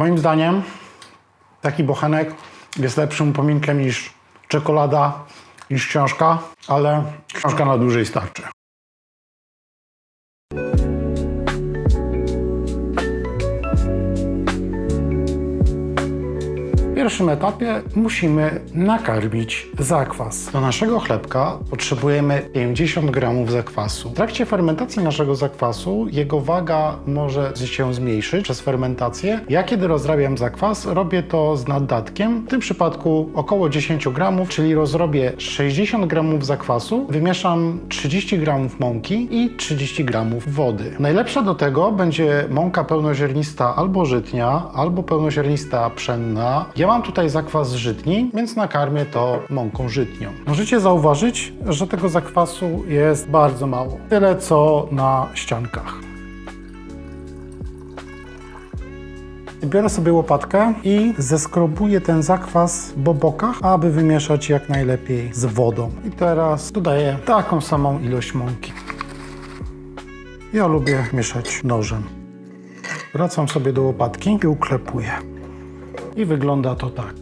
Moim zdaniem taki bochenek jest lepszym upominkiem niż czekolada, niż książka, ale książka na dłużej starczy. Pierwszym etapie musimy nakarmić zakwas. Do naszego chlebka potrzebujemy 50 gramów zakwasu. W trakcie fermentacji naszego zakwasu jego waga może się zmniejszyć przez fermentację. Ja kiedy rozrabiam zakwas, robię to z naddatkiem. W tym przypadku około 10 gramów, czyli rozrobię 60 gramów zakwasu, wymieszam 30 gramów mąki i 30 gramów wody. Najlepsza do tego będzie mąka pełnoziarnista albo żytnia, albo pełnoziarnista pszenna. Ja mam tutaj zakwas żytni, więc nakarmię to mąką żytnią. Możecie zauważyć, że tego zakwasu jest bardzo mało. Tyle co na ściankach. Biorę sobie łopatkę i zeskrobuję ten zakwas po bokach, aby wymieszać jak najlepiej z wodą. I teraz dodaję taką samą ilość mąki. Ja lubię mieszać nożem. Wracam sobie do łopatki i uklepuję. I wygląda to tak.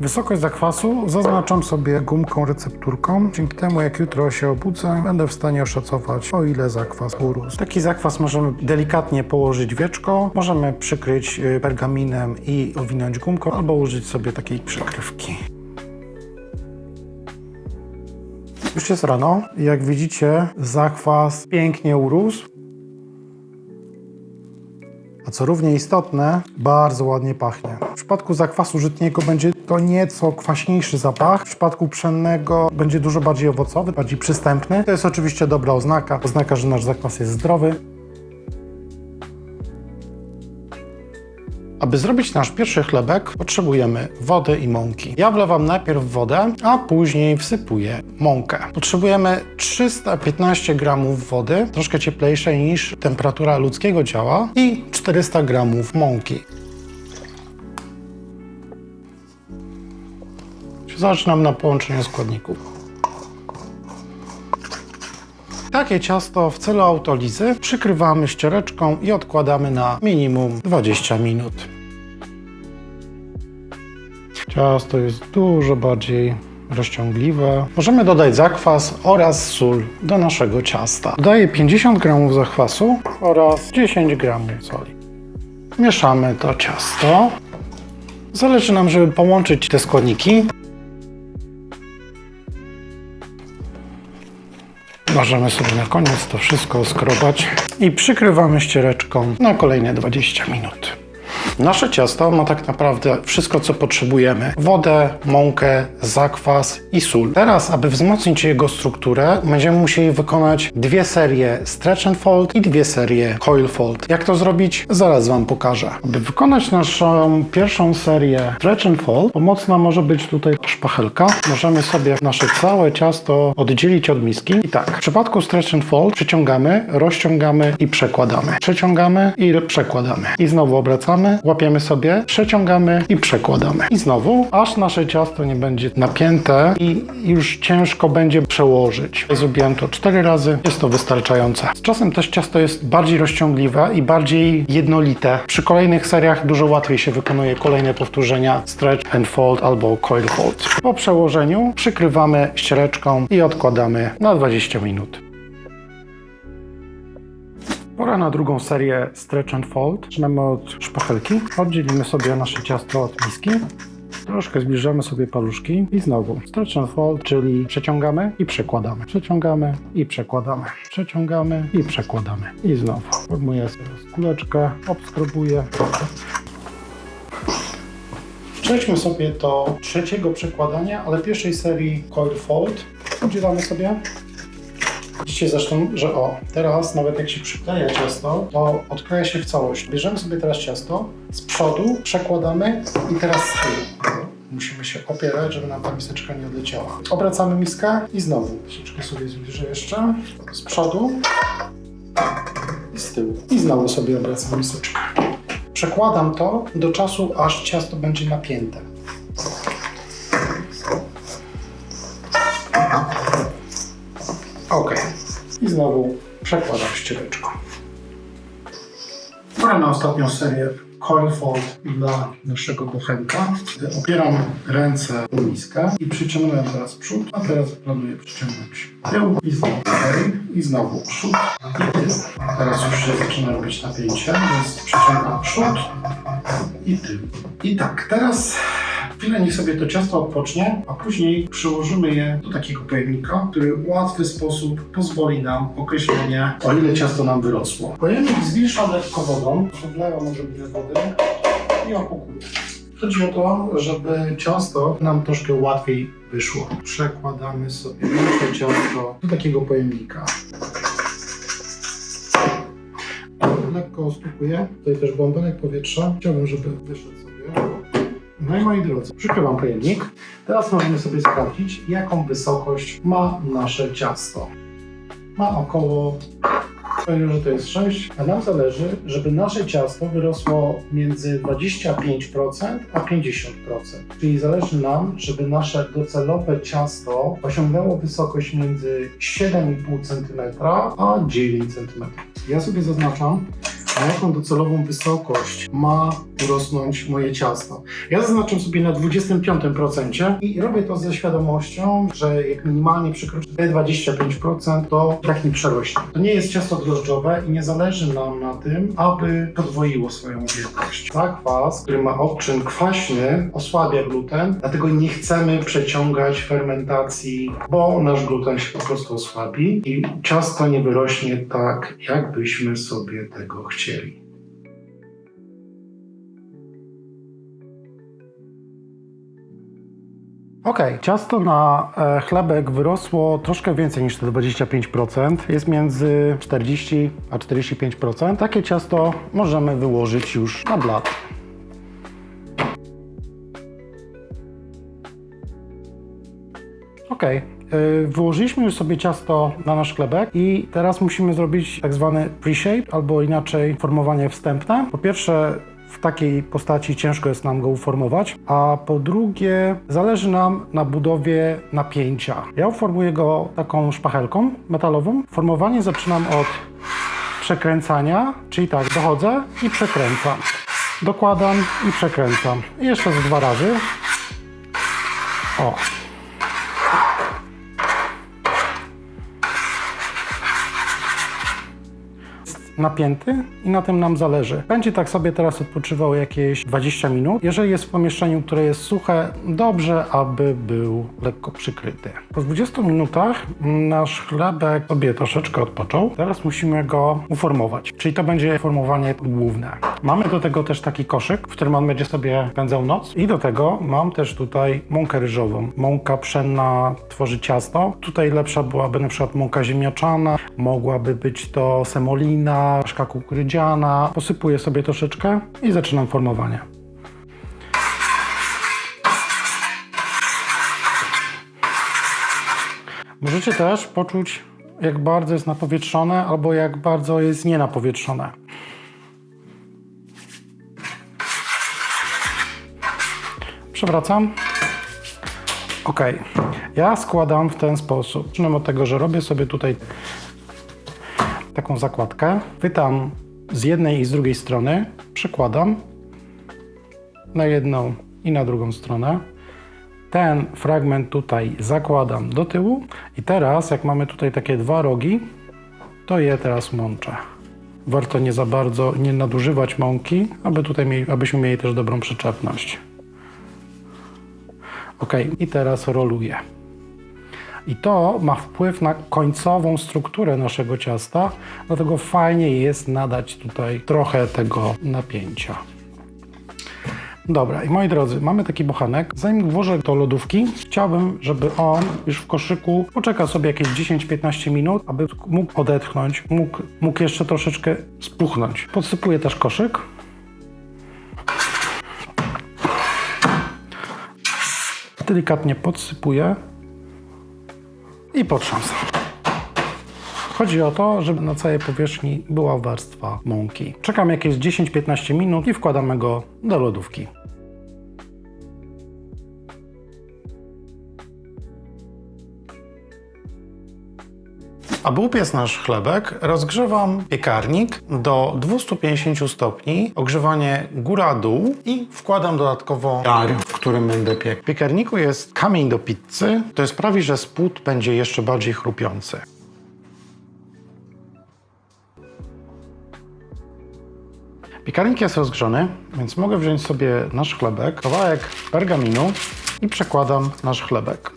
Wysokość zakwasu zaznaczam sobie gumką recepturką. Dzięki temu, jak jutro się obudzę, będę w stanie oszacować, o ile zakwas urósł. Taki zakwas możemy delikatnie położyć wieczko, możemy przykryć y, pergaminem i owinąć gumką, albo użyć sobie takiej przykrywki. Już jest rano jak widzicie, zakwas pięknie urósł. A co równie istotne, bardzo ładnie pachnie. W przypadku zakwasu żytniego będzie to nieco kwaśniejszy zapach. W przypadku pszennego będzie dużo bardziej owocowy, bardziej przystępny. To jest oczywiście dobra oznaka, oznaka, że nasz zakwas jest zdrowy. Aby zrobić nasz pierwszy chlebek, potrzebujemy wody i mąki. Ja wlewam najpierw wodę, a później wsypuję mąkę. Potrzebujemy 315 gramów wody, troszkę cieplejszej niż temperatura ludzkiego ciała i 400 gramów mąki. Zaczynam na połączeniu składników. Takie ciasto w celu autolizy przykrywamy ściereczką i odkładamy na minimum 20 minut. Ciasto jest dużo bardziej rozciągliwe. Możemy dodać zakwas oraz sól do naszego ciasta. Dodaję 50 g zakwasu oraz 10 g soli. Mieszamy to ciasto. Zależy nam, żeby połączyć te składniki. Możemy sobie na koniec to wszystko skrobać i przykrywamy ściereczką na kolejne 20 minut. Nasze ciasto ma tak naprawdę wszystko, co potrzebujemy: wodę, mąkę, zakwas i sól. Teraz, aby wzmocnić jego strukturę, będziemy musieli wykonać dwie serie stretch and fold i dwie serie coil fold. Jak to zrobić? Zaraz Wam pokażę. Aby wykonać naszą pierwszą serię stretch and fold, pomocna może być tutaj szpachelka. Możemy sobie nasze całe ciasto oddzielić od miski. I tak, w przypadku stretch and fold przeciągamy, rozciągamy i przekładamy. Przeciągamy i przekładamy. I znowu obracamy, łapiemy sobie, przeciągamy i przekładamy. I znowu, aż nasze ciasto nie będzie napięte i już ciężko będzie przełożyć. Zrobiłem to cztery razy, jest to wystarczające. Z czasem też ciasto jest bardziej rozciągliwe i bardziej jednolite. Przy kolejnych seriach dużo łatwiej się wykonuje kolejne powtórzenia stretch and fold albo coil fold. Po przełożeniu przykrywamy ściereczką i odkładamy na 20 minut. Pora na drugą serię Stretch and Fold. Zaczynamy od szpachelki. Oddzielimy sobie nasze ciasto od miski. Troszkę zbliżamy sobie paluszki i znowu stretch and fold, czyli przeciągamy i przekładamy. Przeciągamy i przekładamy. Przeciągamy i przekładamy. I znowu. Formuję sobie kuleczkę, obskrobuję. Przejdźmy sobie do trzeciego przekładania, ale pierwszej serii coil fold. Oddzielamy sobie Widzicie zresztą, że o, teraz nawet jak się przykleja ciasto, to odkleja się w całość. Bierzemy sobie teraz ciasto z przodu, przekładamy i teraz z tyłu. Musimy się opierać, żeby nam ta miseczka nie odleciała. Obracamy miskę i znowu. Troszeczkę sobie zbliżę jeszcze. Z przodu i z tyłu. I znowu sobie obracam miseczkę. Przekładam to do czasu, aż ciasto będzie napięte. I znowu przekładam ściereczką. Pora na ostatnią serię coil fold dla naszego bochenka. Opieram ręce o miskę i przyciągnąłem teraz przód, a teraz planuję przyciągnąć tył i znowu okej, i znowu przód i tył. Teraz już się zaczyna robić napięcie, więc przyciągam przód i tył. I tak, teraz chwilę niech sobie to ciasto odpocznie, a później przyłożymy je do takiego pojemnika, który w łatwy sposób pozwoli nam określenie, o ile ciasto nam wyrosło. Pojemnik zwiszam lekko wodą, może chwilę wody i opłukuję. Chodzi o to, żeby ciasto nam troszkę łatwiej wyszło. Przekładamy sobie nasze ciasto do takiego pojemnika. Lekko ostukuję. Tutaj też bąbelek powietrza. Chciałbym, żeby wyszedł sobie. No i moi drodzy, przykrywam pojemnik. Teraz możemy sobie sprawdzić, jaką wysokość ma nasze ciasto. Ma około, powiem, że to jest 6, a nam zależy, żeby nasze ciasto wyrosło między 25% a 50%. Czyli zależy nam, żeby nasze docelowe ciasto osiągnęło wysokość między 7,5 cm a 9 cm. Ja sobie zaznaczam, na jaką docelową wysokość ma urosnąć moje ciasto. Ja zaznaczam sobie na 25% i robię to ze świadomością, że jak minimalnie przekroczy te 25%, to tak nie przerośnie. To nie jest ciasto drożdżowe i nie zależy nam na tym, aby podwoiło swoją wielkość. Zakwas, który ma odczyn kwaśny, osłabia gluten, dlatego nie chcemy przeciągać fermentacji, bo nasz gluten się po prostu osłabi i ciasto nie wyrośnie tak, jakbyśmy sobie tego chcieli. Ok, ciasto na e, chlebek wyrosło troszkę więcej niż te 25%. Jest między 40 a 45%. Takie ciasto możemy wyłożyć już na blat. Ok, wyłożyliśmy już sobie ciasto na nasz chlebek i teraz musimy zrobić tak zwany pre-shape, albo inaczej formowanie wstępne. Po pierwsze, w takiej postaci ciężko jest nam go uformować, a po drugie zależy nam na budowie napięcia. Ja uformuję go taką szpachelką metalową. Formowanie zaczynam od przekręcania, czyli tak, dochodzę i przekręcam. Dokładam i przekręcam. I jeszcze z dwa razy. O, napięty i na tym nam zależy. Będzie tak sobie teraz odpoczywał jakieś 20 minut. Jeżeli jest w pomieszczeniu, które jest suche, dobrze, aby był lekko przykryty. Po 20 minutach nasz chlebek sobie troszeczkę odpoczął. Teraz musimy go uformować, czyli to będzie formowanie główne. Mamy do tego też taki koszyk, w którym on będzie sobie pędzał noc i do tego mam też tutaj mąkę ryżową. Mąka pszenna tworzy ciasto. Tutaj lepsza byłaby na przykład mąka ziemniaczana, mogłaby być to semolina, kaszka kukurydziana. Posypuję sobie troszeczkę i zaczynam formowanie. Możecie też poczuć, jak bardzo jest napowietrzone, albo jak bardzo jest nienapowietrzone. Przewracam. Ok. Ja składam w ten sposób. Zaczynam od tego, że robię sobie tutaj taką zakładkę. Wytam z jednej i z drugiej strony, przekładam na jedną i na drugą stronę. Ten fragment tutaj zakładam do tyłu i teraz, jak mamy tutaj takie dwa rogi, to je teraz mączę. Warto nie za bardzo nie nadużywać mąki, aby tutaj mieli, abyśmy mieli też dobrą przyczepność. Ok, i teraz roluję. I to ma wpływ na końcową strukturę naszego ciasta, dlatego fajnie jest nadać tutaj trochę tego napięcia. Dobra, i moi drodzy, mamy taki bochenek. Zanim włożę do lodówki, chciałbym, żeby on już w koszyku poczekał sobie jakieś 10-15 minut, aby mógł odetchnąć, mógł, mógł jeszcze troszeczkę spuchnąć. Podsypuję też koszyk. Delikatnie podsypuję i potrząsam. Chodzi o to, żeby na całej powierzchni była warstwa mąki. Czekam jakieś 10-15 minut i wkładamy go do lodówki. Aby upiec nasz chlebek, rozgrzewam piekarnik do 250 stopni, ogrzewanie góra-dół i wkładam dodatkowo jar, w którym będę piekł. W piekarniku jest kamień do pizzy, to sprawi, że spód będzie jeszcze bardziej chrupiący. Piekarnik jest rozgrzany, więc mogę wziąć sobie nasz chlebek, kawałek pergaminu i przekładam nasz chlebek.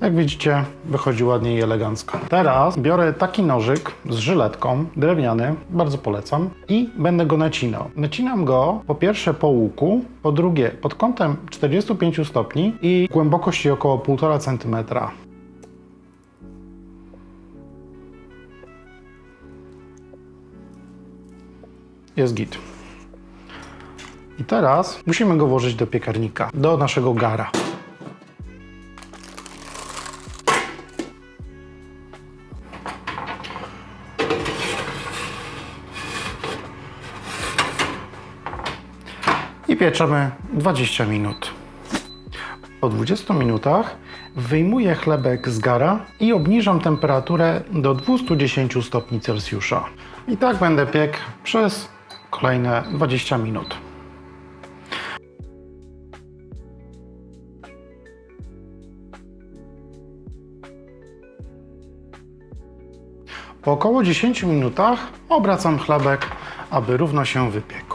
Jak widzicie, wychodzi ładnie i elegancko. Teraz biorę taki nożyk z żyletką, drewniany, bardzo polecam, i będę go nacinał. Nacinam go po pierwsze po łuku, po drugie pod kątem 45 stopni i głębokości około 1,5 cm. Jest git. I teraz musimy go włożyć do piekarnika, do naszego gara. Pieczemy 20 minut. Po 20 minutach wyjmuję chlebek z gara i obniżam temperaturę do 210 stopni Celsjusza. I tak będę piekł przez kolejne 20 minut. Po około 10 minutach obracam chlebek, aby równo się wypiekł.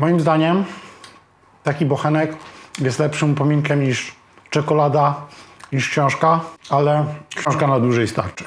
Moim zdaniem taki bochenek jest lepszym upominkiem niż czekolada, niż książka, ale książka na dłużej starczy.